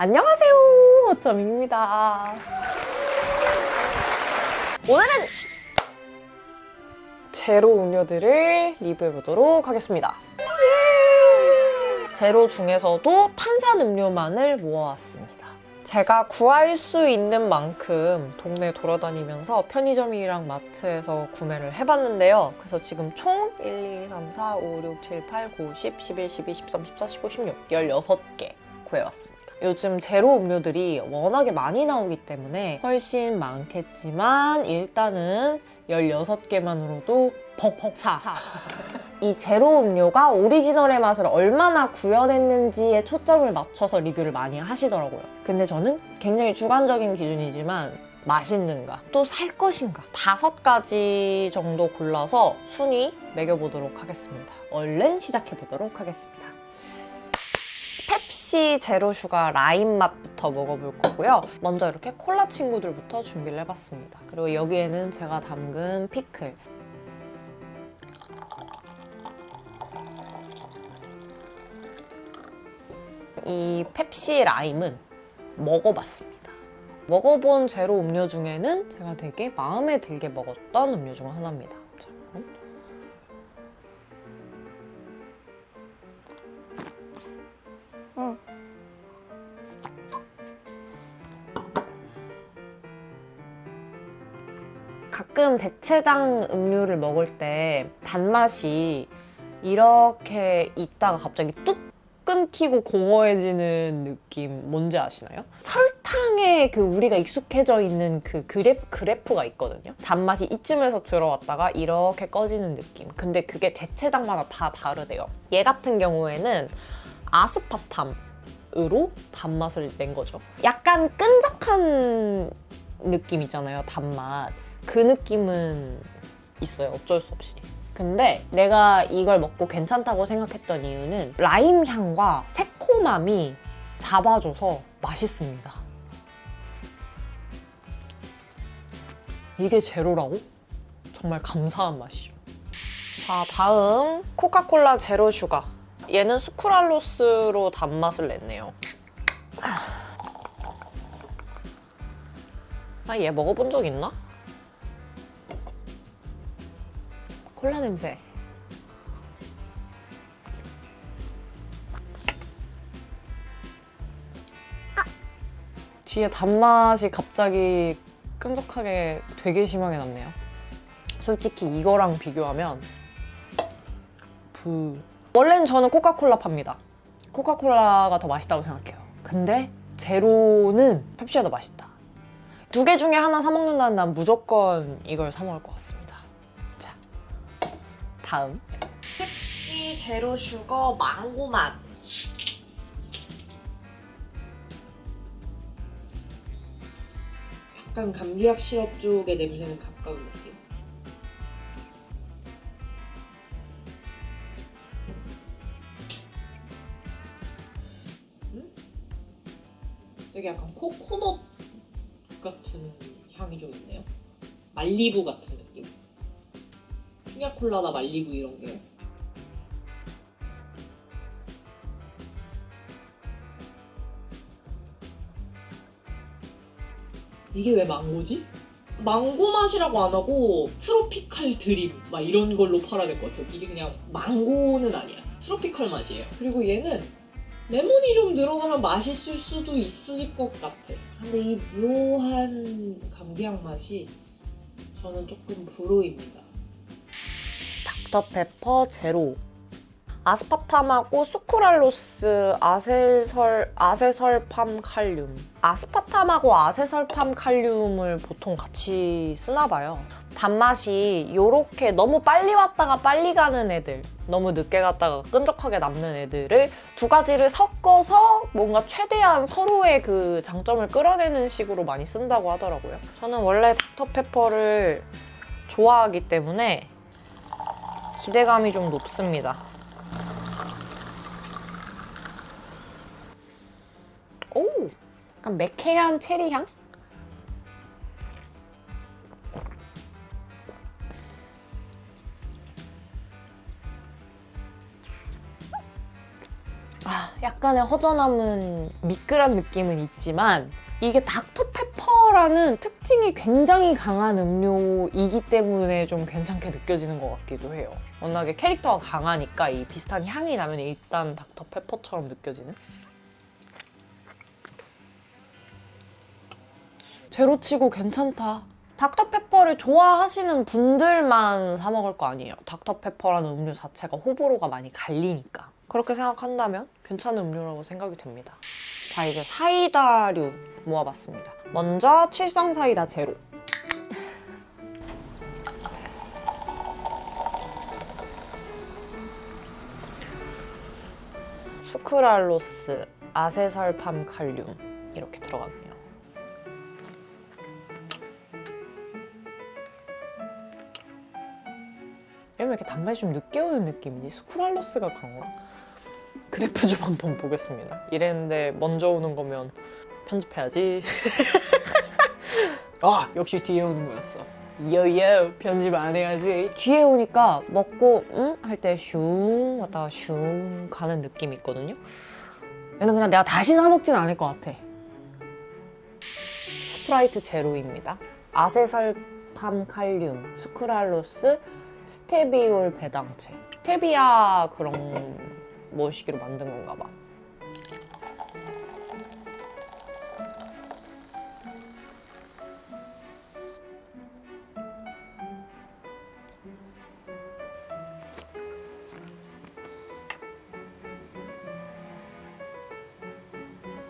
안녕하세요 호점입니다 오늘은 제로 음료들을 리뷰해 보도록 하겠습니다 제로 중에서도 탄산 음료만을 모아왔습니다 제가 구할 수 있는 만큼 동네 돌아다니면서 편의점이랑 마트에서 구매를 해봤는데요. 그래서 지금 총 1, 2, 3, 4, 5, 6, 7, 8, 9, 10, 11, 12, 13, 14, 15, 16, 16개 구해왔습니다. 요즘 제로 음료들이 워낙에 많이 나오기 때문에 훨씬 많겠지만 일단은 16개만으로도 벅차. 이 제로 음료가 오리지널의 맛을 얼마나 구현했는지에 초점을 맞춰서 리뷰를 많이 하시더라고요. 근데 저는 굉장히 주관적인 기준이지만 맛있는가, 또 살 것인가 다섯 가지 정도 골라서 순위 매겨보도록 하겠습니다. 얼른 시작해보도록 하겠습니다. 펩시 제로 슈가 라임 맛부터 먹어볼 거고요. 먼저 이렇게 콜라 친구들부터 준비를 해봤습니다. 그리고 여기에는 제가 담근 피클, 이 펩시 라임은 먹어봤습니다. 먹어본 제로 음료 중에는 제가 되게 마음에 들게 먹었던 음료 중 하나입니다. 가끔 대체당 음료를 먹을 때 단맛이 이렇게 있다가 갑자기 뚝 끊기고 공허해지는 느낌 뭔지 아시나요? 설탕에 그 우리가 익숙해져 있는 그 그래프, 그래프가 있거든요. 단맛이 이쯤에서 들어왔다가 이렇게 꺼지는 느낌. 근데 그게 대체당마다 다 다르대요. 얘 같은 경우에는 아스파탐으로 단맛을 낸 거죠. 약간 끈적한 느낌 있잖아요. 단맛. 그 느낌은 있어요. 어쩔 수 없이. 근데 내가 이걸 먹고 괜찮다고 생각했던 이유는 라임 향과 새콤함이 잡아줘서 맛있습니다. 이게 제로라고? 정말 감사한 맛이죠. 자, 다음 코카콜라 제로 슈가. 얘는 수크랄로스로 단맛을 냈네요. 나얘 먹어본 적 있나? 콜라 냄새. 뒤에 단맛이 갑자기 끈적하게 되게 심하게 났네요. 솔직히 이거랑 비교하면 부. 원래는 저는 코카콜라 팝니다. 코카콜라가 더 맛있다고 생각해요. 근데 제로는 펩시가 더 맛있다. 두 개 중에 하나 사 먹는다면 난 무조건 이걸 사 먹을 것 같습니다. 자, 다음. 펩시 제로 슈거 망고 맛. 약간 감기약 시럽 쪽의 냄새는 가까운 느낌. 음? 되게 약간 코코넛 같은 향이 좀 있네요. 말리부 같은. 피냐콜라나 말리부 이런 게. 이게 왜 망고지? 망고 맛이라고 안 하고 트로피칼 드림 막 이런 걸로 팔아야 될것 같아요. 이게 그냥 망고는 아니야. 트로피칼 맛이에요. 그리고 얘는 레몬이 좀 들어가면 맛있을 수도 있을 것 같아. 근데 이 묘한 감기향 맛이 저는 조금 불호입니다. 닥터페퍼 제로 아스파탐하고 수크랄로스, 아세설, 아세설팜 칼륨. 아스파탐하고 아세설팜 칼륨을 보통 같이 쓰나 봐요. 단맛이 요렇게 너무 빨리 왔다가 빨리 가는 애들, 너무 늦게 갔다가 끈적하게 남는 애들을 두 가지를 섞어서 뭔가 최대한 서로의 그 장점을 끌어내는 식으로 많이 쓴다고 하더라고요. 저는 원래 닥터페퍼를 좋아하기 때문에 기대감이 좀 높습니다. 오! 약간 매캐한 체리 향? 아, 약간 약간의 허전함은 미끌한 느낌은 있지만 이게 닥터페퍼라는 특징이 굉장히 강한 음료이기 때문에 좀 괜찮게 느껴지는 것 같기도 해요. 워낙에 캐릭터가 강하니까 이 비슷한 향이 나면 일단 닥터페퍼처럼 느껴지는? 제로치고 괜찮다. 닥터페퍼를 좋아하시는 분들만 사 먹을 거 아니에요. 닥터페퍼라는 음료 자체가 호불호가 많이 갈리니까. 그렇게 생각한다면 괜찮은 음료라고 생각이 됩니다. 자, 이제 사이다류 모아봤습니다. 먼저 칠성 사이다 제로. 수크랄로스, 아세설팜 칼륨 이렇게 들어갔네요. 이러면 이렇게 단맛이 좀 늦게 오는 느낌이지 스쿠랄로스가 그런가? 그래프 좀 한번 보겠습니다. 이랬는데 먼저 오는 거면 편집해야지. 아 역시 뒤에 오는 거였어. 여여 편집 안 해야지. 뒤에 오니까 먹고 응? 할때슝 왔다가 슝 가는 느낌이 있거든요. 얘는 그냥 내가 다시 사 먹진 않을 것 같아. 스프라이트 제로입니다. 아세설팜 칼륨, 수크랄로스, 스테비올 배당체. 스테비아 그런 뭐시기로 만든 건가 봐.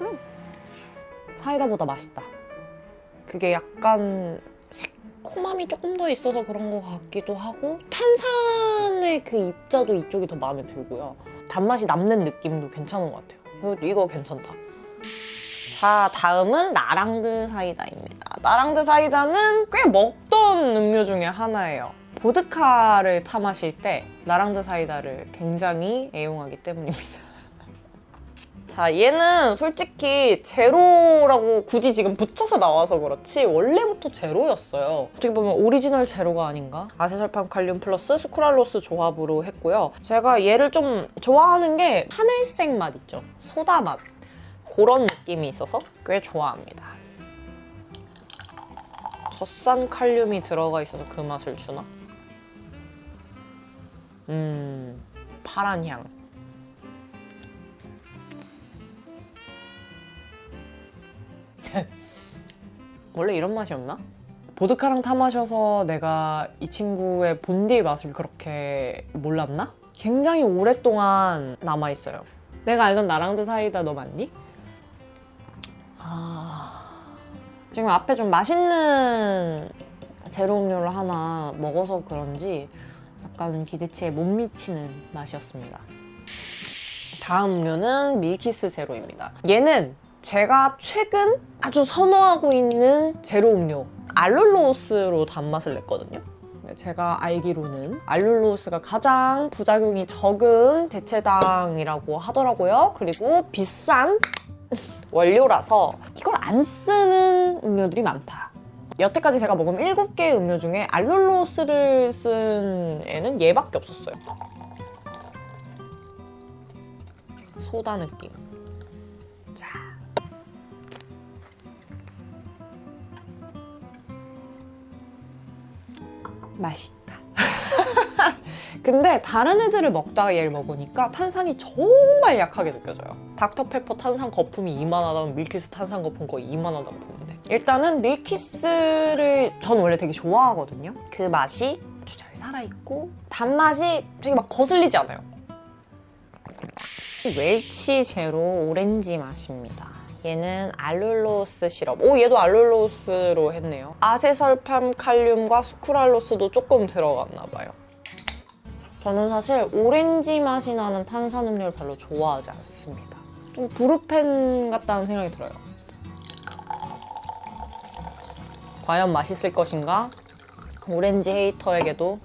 음, 사이다보다 맛있다. 그게 약간 새콤함이 조금 더 있어서 그런 것 같기도 하고 탄산의 그 입자도 이쪽이 더 마음에 들고요. 단맛이 남는 느낌도 괜찮은 것 같아요. 이거, 괜찮다. 자, 다음은 나랑드 사이다입니다. 나랑드 사이다는 꽤 먹던 음료 중에 하나예요. 보드카를 타 마실 때 나랑드 사이다를 굉장히 애용하기 때문입니다. 자, 얘는 솔직히 제로라고 굳이 지금 붙여서 나와서 그렇지 원래부터 제로였어요. 어떻게 보면 오리지널 제로가 아닌가? 아세설팜 칼륨 플러스 수크랄로스 조합으로 했고요. 제가 얘를 좀 좋아하는 게 하늘색 맛 있죠? 소다 맛. 그런 느낌이 있어서 꽤 좋아합니다. 젖산 칼륨이 들어가 있어서 그 맛을 주나? 음, 파란 향. 원래 이런 맛이었나? 보드카랑 타 마셔서 내가 이 친구의 본디의 맛을 그렇게 몰랐나? 굉장히 오랫동안 남아있어요. 내가 알던 나랑드 사이다 너 맞니? 아... 지금 앞에 좀 맛있는 제로 음료를 하나 먹어서 그런지 약간 기대치에 못 미치는 맛이었습니다. 다음 음료는 밀키스 제로입니다. 얘는 제가 최근 아주 선호하고 있는 제로 음료 알룰로스로 단맛을 냈거든요. 네, 제가 알기로는 알룰로스가 가장 부작용이 적은 대체당이라고 하더라고요. 그리고 비싼 원료라서 이걸 안 쓰는 음료들이 많다. 여태까지 제가 먹은 7개의 음료 중에 알룰로스를 쓴 애는 얘밖에 없었어요. 소다 느낌. 자. 맛있다. 근데 다른 애들을 먹다가 얘를 먹으니까 탄산이 정말 약하게 느껴져요. 닥터페퍼 탄산 거품이 이만하다면 밀키스 탄산 거품 거의 이만하다고 돼. 일단은 밀키스를 전 원래 되게 좋아하거든요. 그 맛이 아주 잘 살아있고 단맛이 되게 막 거슬리지 않아요. 웰치 제로 오렌지 맛입니다. 얘는 알룰로스 시럽. 오, 얘도 알룰로스로 했네요. 아세설팜 칼륨과 수크랄로스도 조금 들어갔나 봐요. 저는 사실 오렌지 맛이 나는 탄산음료를 별로 좋아하지 않습니다. 좀 브루펜 같다는 생각이 들어요. 과연 맛있을 것인가? 오렌지 헤이터에게도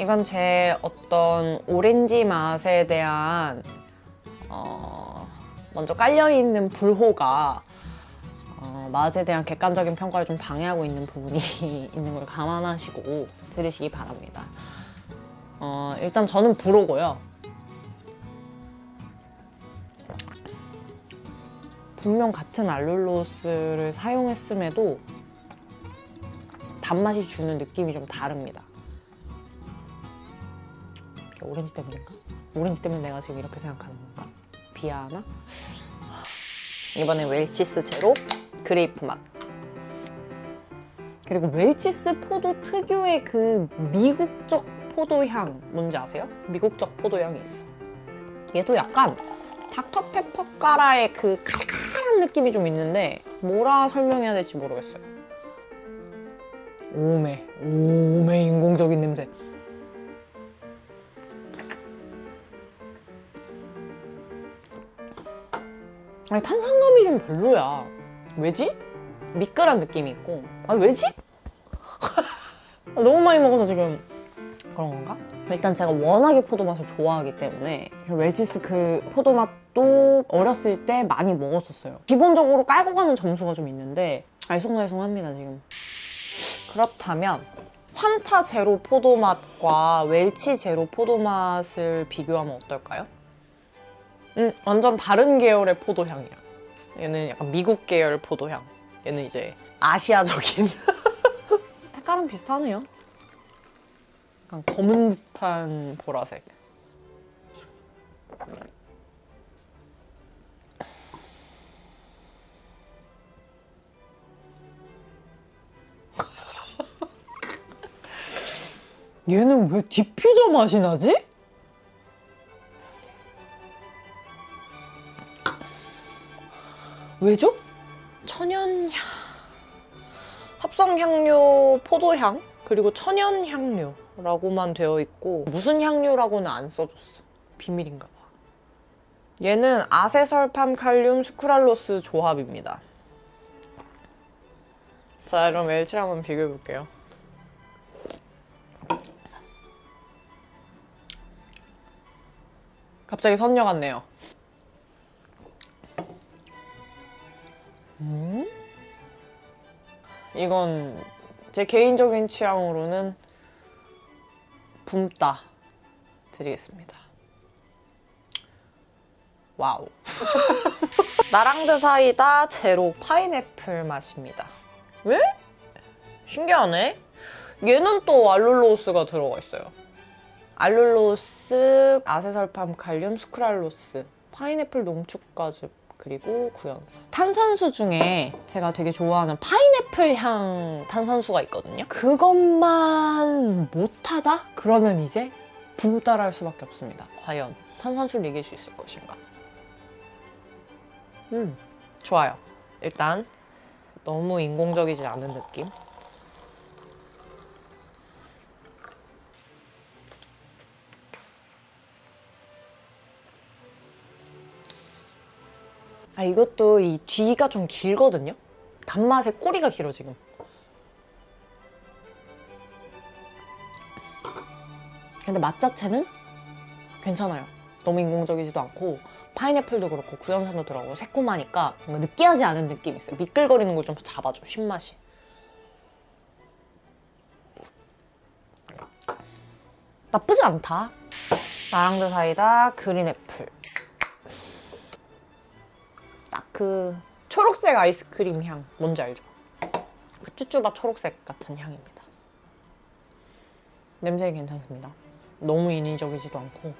이건 제 어떤 오렌지 맛에 대한 어, 먼저 깔려 있는 불호가 어, 어, 맛에 대한 객관적인 평가를 좀 방해하고 있는 부분이 있는 걸 감안하시고 들으시기 바랍니다. 어, 일단 저는 불호고요. 분명 같은 알룰로스를 사용했음에도 단맛이 주는 느낌이 좀 다릅니다. 이게 오렌지 때문인가? 오렌지 때문에 내가 지금 이렇게 생각하는 건가? 비하하나? 이번엔 웰치스 제로 그레이프 맛. 그리고 웰치스 포도 특유의 그 미국적 포도향 뭔지 아세요? 미국적 포도향이 있어. 얘도 약간 닥터페퍼 까라의 그 칼칼한 느낌이 좀 있는데 뭐라 설명해야 될지 모르겠어요. 오메, 오메 인공적인 냄새. 아니 탄산감이 좀 별로야. 왜지? 미끌한 느낌이 있고. 아 왜지? 너무 많이 먹어서 지금 그런 건가? 일단 제가 워낙에 포도 맛을 좋아하기 때문에 웰치스 그 포도 맛도 어렸을 때 많이 먹었었어요. 기본적으로 깔고 가는 점수가 좀 있는데 알쏭달쏭합니다 지금. 그렇다면 환타 제로 포도 맛과 웰치 제로 포도 맛을 비교하면 어떨까요? 음, 완전 다른 계열의 포도향이야. 얘는 약간 미국 계열 포도향. 얘는 이제 아시아적인. 색깔은 비슷하네요. 약간 검은 듯한 보라색. 얘는 왜 디퓨저 맛이 나지? 왜죠? 천연향. 합성 향료 포도향 그리고 천연 향료라고만 되어 있고 무슨 향료라고는 안 써줬어. 비밀인가 봐. 얘는 아세설팜 칼륨 스쿠랄로스 조합입니다. 자 그럼 웰치를 한번 비교해 볼게요. 갑자기 선녀 같네요 이건 제 개인적인 취향으로는 붐따 드리겠습니다. 와우. 나랑드 사이다 제로 파인애플 맛입니다. 왜? 신기하네. 얘는 또 알룰로스가 들어가 있어요. 알룰로스, 아세설팜 칼륨, 스크랄로스, 파인애플 농축가즙, 그리고 구연산. 탄산수 중에 제가 되게 좋아하는 파인애플 향 탄산수가 있거든요. 그것만 못하다? 그러면 이제 붐 따라할 수밖에 없습니다. 과연 탄산수를 이길 수 있을 것인가? 음, 좋아요. 일단 너무 인공적이지 않은 느낌. 아 이것도 이 뒤가 좀 길거든요. 단맛의 꼬리가 길어 지금. 근데 맛 자체는 괜찮아요. 너무 인공적이지도 않고 파인애플도 그렇고 구연산도 들어가고 새콤하니까 뭔가 느끼하지 않은 느낌이 있어요. 미끌거리는 걸 좀 잡아줘 신맛이. 나쁘지 않다. 나랑드 사이다 그린 애플. 그 초록색 아이스크림 향 뭔지 알죠? 그 쭈쭈바 초록색 같은 향입니다. 냄새 괜찮습니다. 너무 인위적이지도 않고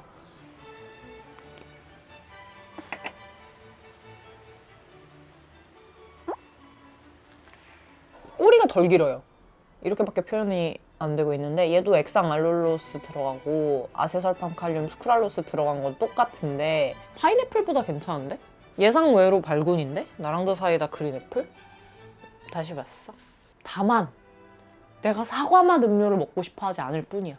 꼬리가 덜 길어요. 이렇게밖에 표현이 안 되고 있는데 얘도 액상 알룰로스 들어가고 아세설팜 칼륨 스크랄로스 들어간 건 똑같은데 파인애플보다 괜찮은데? 예상 외로 발군인데? 나랑도 사이다 그린애플? 다시 봤어. 다만 내가 사과맛 음료를 먹고 싶어 하지 않을 뿐이야.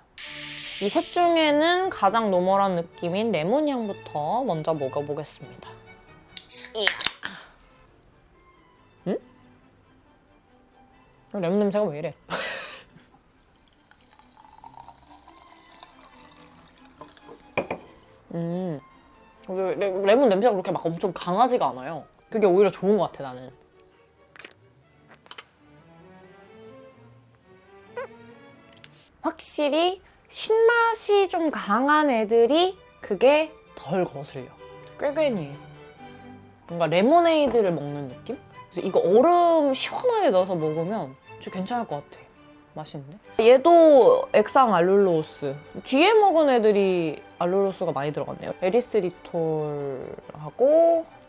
이 셋 중에는 가장 노멀한 느낌인 레몬 향부터 먼저 먹어보겠습니다. 응? 레몬 냄새가 왜 이래? 음. 레몬 냄새가 그렇게 막 엄청 강하지가 않아요. 그게 오히려 좋은 것 같아 나는. 확실히 신맛이 좀 강한 애들이 그게 덜 거슬려. 꾀괜히 뭔가 레모네이드를 먹는 느낌? 그래서 이거 얼음 시원하게 넣어서 먹으면 진짜 괜찮을 것 같아. 맛있는데? 얘도 액상 알룰로스. 뒤에 먹은 애들이 알룰로스가 많이 들어갔네요. 에리스리톨하고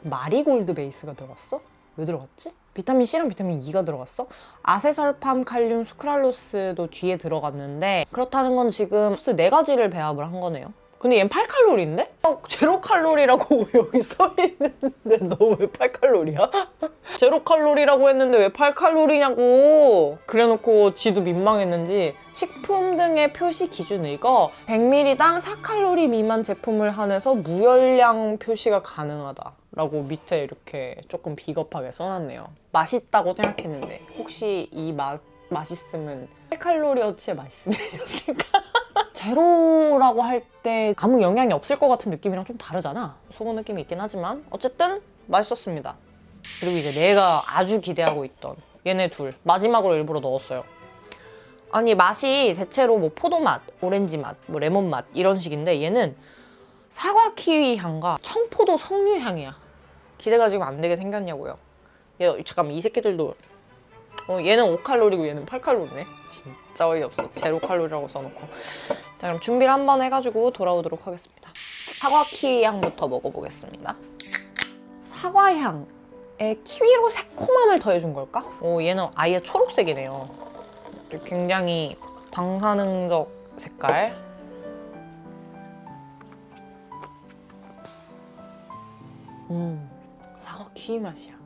마리골드 베이스가 들어갔어? 왜 들어갔지? 비타민 C랑 비타민 E가 들어갔어? 아세설팜, 칼륨, 수크랄로스도 뒤에 들어갔는데 그렇다는 건 지금 네 가지를 배합을 한 거네요. 근데 얘는 8칼로리인데? 어, 제로 칼로리라고 여기 써 있는데 너 왜 8칼로리야? 제로 칼로리라고 했는데 왜 8칼로리냐고 그래놓고 지도 민망했는지 식품 등의 표시 기준 읽어 100ml당 4칼로리 미만 제품을 한해서 무열량 표시가 가능하다 라고 밑에 이렇게 조금 비겁하게 써놨네요 맛있다고 생각했는데 혹시 이 맛 맛있음은 8칼로리어치의 맛있음이었을까? 제로라고 할 때 아무 영향이 없을 것 같은 느낌이랑 좀 다르잖아. 속은 느낌이 있긴 하지만 어쨌든 맛있었습니다. 그리고 이제 내가 아주 기대하고 있던 얘네 둘 마지막으로 일부러 넣었어요. 아니 맛이 대체로 뭐 포도 맛, 오렌지 맛, 뭐 레몬 맛 이런 식인데 얘는 사과 키위 향과 청포도 석류 향이야. 기대가 지금 안 되게 생겼냐고요. 얘 잠깐만 이 새끼들도 어, 얘는 5칼로리고 얘는 8칼로리네. 진짜 어이없어. 제로 칼로리라고 써놓고. 자, 그럼 준비를 한번 해가지고 돌아오도록 하겠습니다. 사과 키위 향부터 먹어보겠습니다. 사과 향에 키위로 새콤함을 더해준 걸까? 오, 얘는 아예 초록색이네요. 굉장히 방사능적 색깔. 음, 사과 키위 맛이야.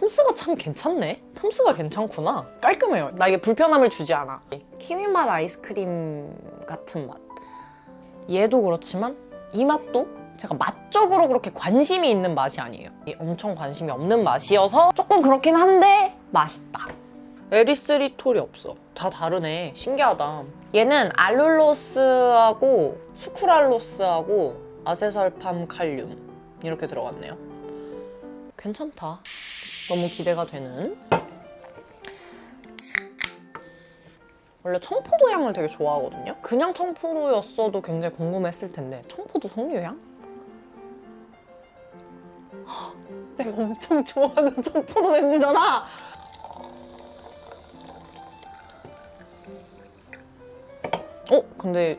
탐스가 참 괜찮네. 탐스가 괜찮구나. 깔끔해요. 나에게 불편함을 주지 않아. 키위 맛 아이스크림 같은 맛. 얘도 그렇지만 이 맛도 제가 맛적으로 그렇게 관심이 있는 맛이 아니에요. 이 엄청 관심이 없는 맛이어서 조금 그렇긴 한데 맛있다. 에리스리톨이 없어. 다 다르네. 신기하다. 얘는 알룰로스하고 수쿠랄로스하고 아세설팜 칼륨 이렇게 들어갔네요. 괜찮다. 너무 기대가 되는 원래 청포도 향을 되게 좋아하거든요 그냥 청포도였어도 굉장히 궁금했을 텐데 청포도 석류향? 헉, 내가 엄청 좋아하는 청포도 냄새잖아 어? 근데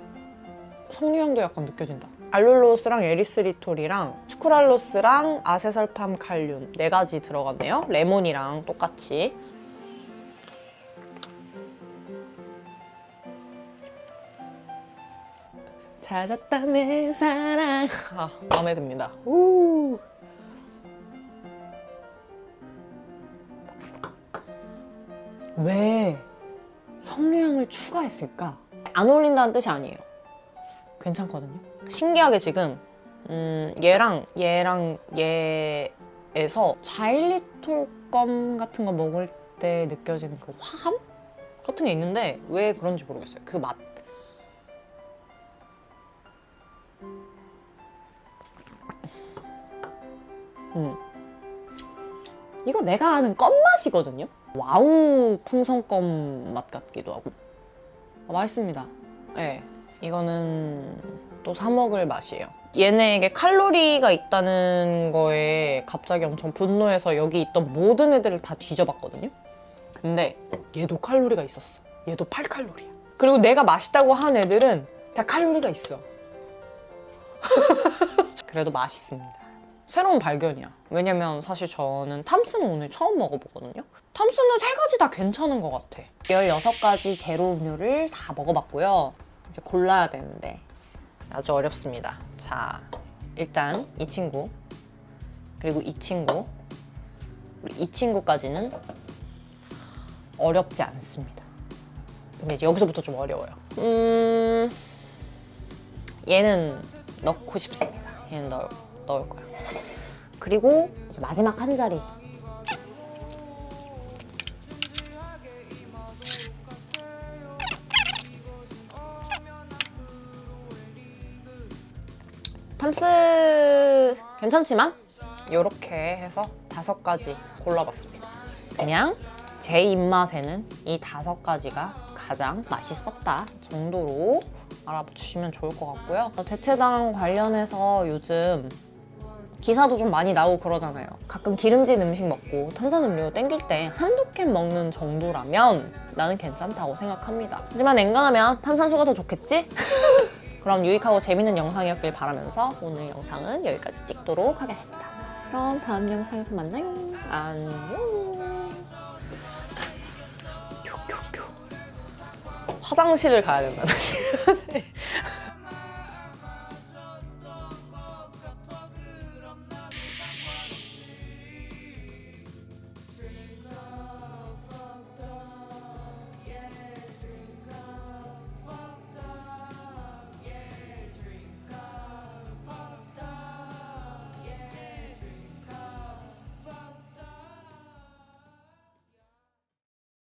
석류향도 약간 느껴진다 알룰로스랑 에리스리톨이랑 수쿠랄로스랑 아세설팜 칼륨 네 가지 들어갔네요. 레몬이랑 똑같이. 찾았다 내 사랑. 아, 마음에 듭니다. 우. 왜 석류향을 추가했을까? 안 어울린다는 뜻이 아니에요. 괜찮거든요. 신기하게 지금 음, 얘랑 얘랑 얘에서 자일리톨껌 같은 거 먹을 때 느껴지는 그 화함 같은 게 있는데 왜 그런지 모르겠어요. 그 맛. 음. 이거 내가 아는 껌 맛이거든요. 와우 풍선껌 맛 같기도 하고. 아, 맛있습니다. 네. 이거는 또 사 먹을 맛이에요. 얘네에게 칼로리가 있다는 거에 갑자기 엄청 분노해서 여기 있던 모든 애들을 다 뒤져봤거든요. 근데 얘도 칼로리가 있었어. 얘도 8칼로리야. 그리고 내가 맛있다고 한 애들은 다 칼로리가 있어. 그래도 맛있습니다. 새로운 발견이야. 왜냐면 사실 저는 탐스는 오늘 처음 먹어보거든요. 탐스는 세 가지 다 괜찮은 것 같아. 16가지 제로 음료를 다 먹어봤고요. 이제 골라야 되는데 아주 어렵습니다. 자, 일단 이 친구 그리고 이 친구 이 친구까지는 어렵지 않습니다. 근데 이제 여기서부터 좀 어려워요. 음, 얘는 넣고 싶습니다. 얘는 넣을, 넣을 거야. 그리고 이제 마지막 한 자리 탐스 괜찮지만 이렇게 해서 다섯 가지 골라봤습니다. 그냥 제 입맛에는 이 다섯 가지가 가장 맛있었다 정도로 알아주시면 좋을 것 같고요. 어, 대체당 관련해서 요즘 기사도 좀 많이 나오고 그러잖아요. 가끔 기름진 음식 먹고 탄산 음료 땡길 때 한두 캔 먹는 정도라면 나는 괜찮다고 생각합니다. 하지만 엔간하면 탄산수가 더 좋겠지? 그럼 유익하고 재밌는 영상이었길 바라면서 오늘 영상은 여기까지 찍도록 하겠습니다. 그럼 다음 영상에서 만나요. 안녕. 화장실을 가야 된다, 나 지금.